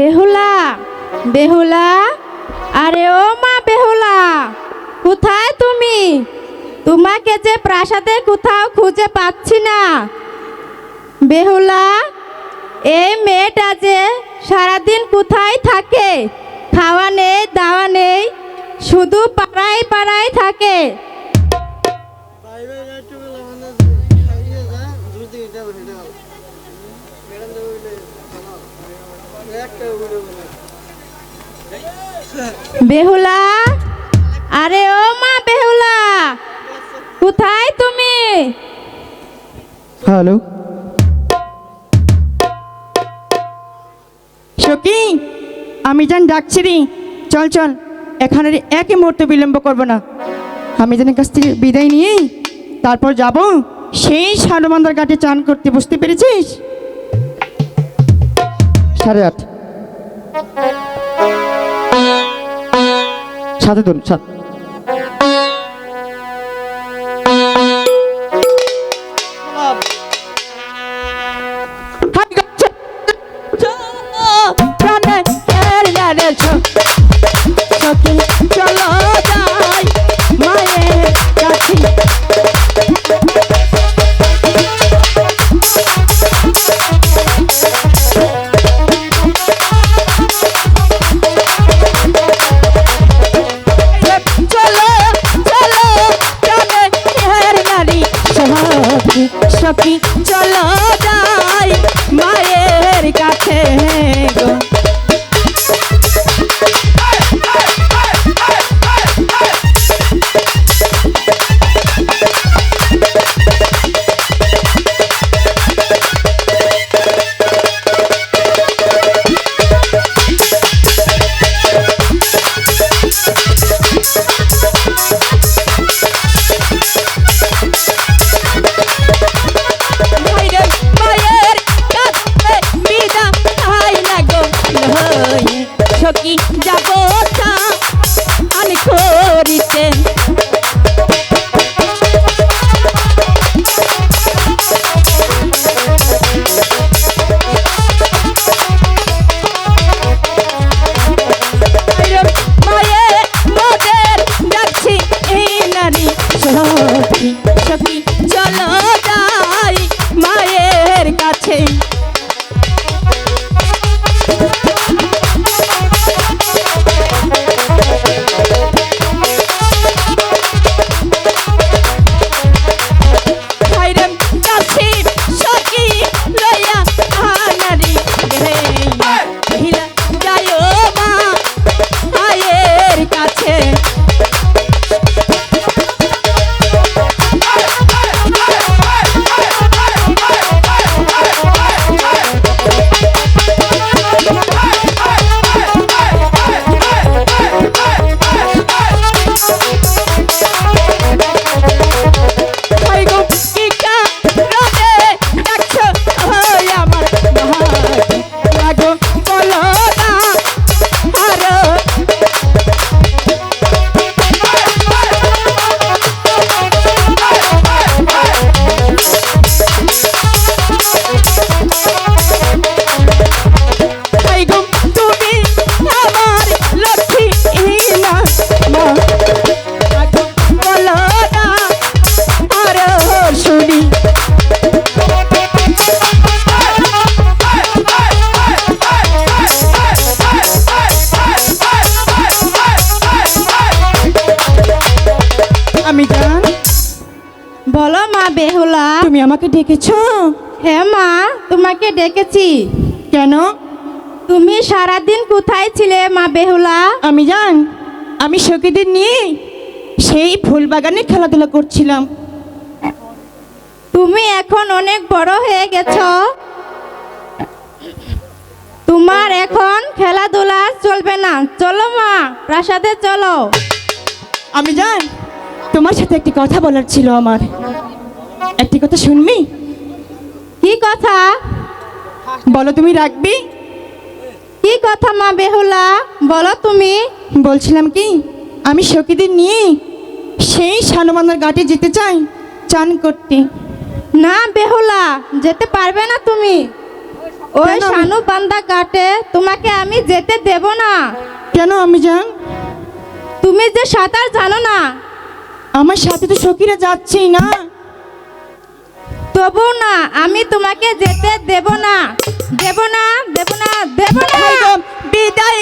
বেহুলা বেহুলা। আরে ও মা বেহুলা, কোথায় তুমি? তোমাকে যে প্রাসাদে কোথাও খুঁজে পাচ্ছি না। বেহুলা, এই মেয়েটা যে সারাদিন কোথায় থাকে, খাওয়া নেই, দাওয়া নেই, শুধু পাড়ায় বেহুলা? আরে ও মা বেহুলা, কোথায় তুমি? হ্যালো। সখী, আমি জান ডাকছি রে। চল চল এখানে একই মুহূর্তে বিলম্ব করব না। আমি জানের কাছ থেকে বিদায় নিয়ে তারপর যাব, সেই সারবান্দার ঘাটে চান করতে, বুঝতে পেরেছিস? সাড়ে আট। সাথে ধরুন সাত আমি জান। বলো মা বেহুলা। তুমি আমাকে ডেকেছো? হ্যাঁ মা তোমাকে ডেকেছি। কেন? তুমি সারাদিন কোথায় ছিলে মা বেহুলা? আমি জান আমি সখীদের নিয়ে সেই ফুল বাগানে খেলাধুলা করছিলাম। তুমি এখন অনেক বড় হয়ে গেছো। তোমার এখন খেলাধুলা চলবে না। চলো মা প্রাসাদে চলো। আমি জান তোমার সাথে একটি কথা বলার ছিল আমার। একটি কথা শুনবি? কি কথা? বলো তুমি রাখবি? কি কথা মা বেহুলা? বলো তুমি। বলছিলাম কি আমি সখীদের নিয়ে সেই শানবান্ধার ঘাটে যেতে চাই চান করতে। না বেহুলা যেতে পারবে না তুমি। ওই শানু বান্দা ঘাটে তোমাকে আমি যেতে দেব না। কেন আমি যান? তুমি যে সাঁতার জানো না আমার সাথে তো সখীরা যাচ্ছেই না। তবু না আমি তোমাকে যেতে দেব না। দেব না দেব না দেব না। বিদায়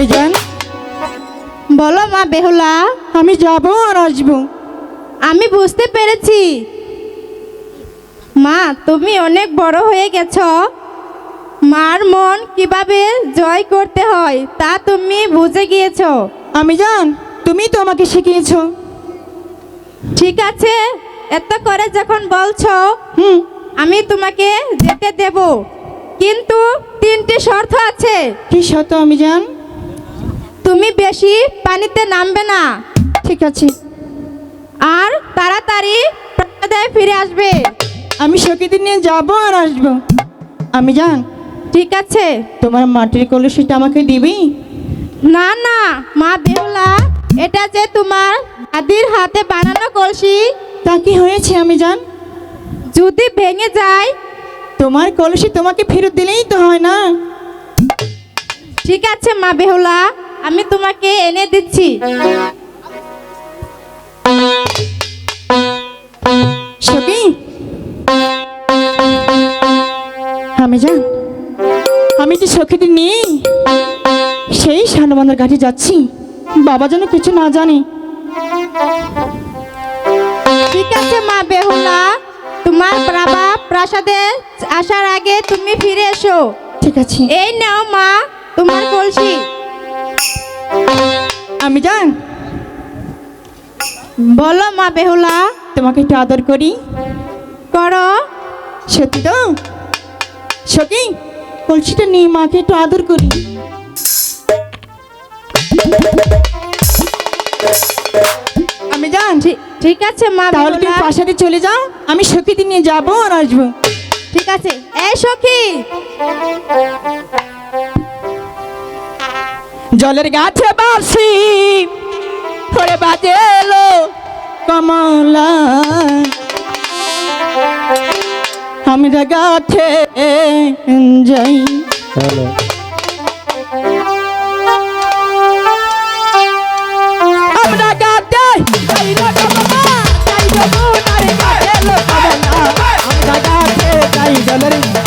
আমি জান বলো মা বেহুলা আমি যাব আর আসব। আমি বুঝতে পেরেছি। মা তুমি অনেক বড় হয়ে গেছ। মার মন কীভাবে জয় করতে হয় তা তুমি বুঝে গিয়েছ। আমি জান তুমি তো আমাকে শিখিয়েছো। ঠিক আছে এত করে যখন বলছো হুম। আমি তোমাকে যেতে দেব। কিন্তু তিনটি শর্ত আছে। কি শত আমি জান? তুমি বেশি পানিতে নামবে না। ঠিক আছে। আর তাড়াতাড়ি ফিরে আসবে। আমি সখীদের নিয়ে যাব আর আসব। আমি জান ঠিক আছে। তোমার মাটির কলসিটা আমাকে দিবি? না না মা বেহুলা এটা যে তোমার দাদির হাতে বানানো কলসি। তা কি হয়েছে আমি জান যদি ভেঙে যায়। তোমার কলসি তোমাকে ফেরত দিলেই তো হয় না। ঠিক আছে মা বেহুলা। আমি তোমাকে এনে দিচ্ছি। সখী আমি জান আমি যে সখীটি নিয়ে সেই শানবান্ধার ঘাটে যাচ্ছি। বাবা যেন কিছু না জানে। ঠিক আছে মা বেহুলা। তোমার বাবা প্রাসাদে আসার আগে তুমি ফিরে এসো। ঠিক আছে। এই নাও মা তোমার কলসি। আমি জান। বলো মা বেহুলা তোমাকে একটু আদর করি। করো। সত্যি তো? সখী কলসিটা নিয়ে মাকে একটু আদর করি। আমি জান। ঠিক- আছে মা তাহলে তুমি প্রাসাদে চলে যাও আমি সখীদের নিয়ে যাব আর আসব। ঠিক আছে। এ সখী। জলের গাছে বাসি। ফরে বাজে এলো কমলা। আমি গাছে যাই। আমরা গাতে go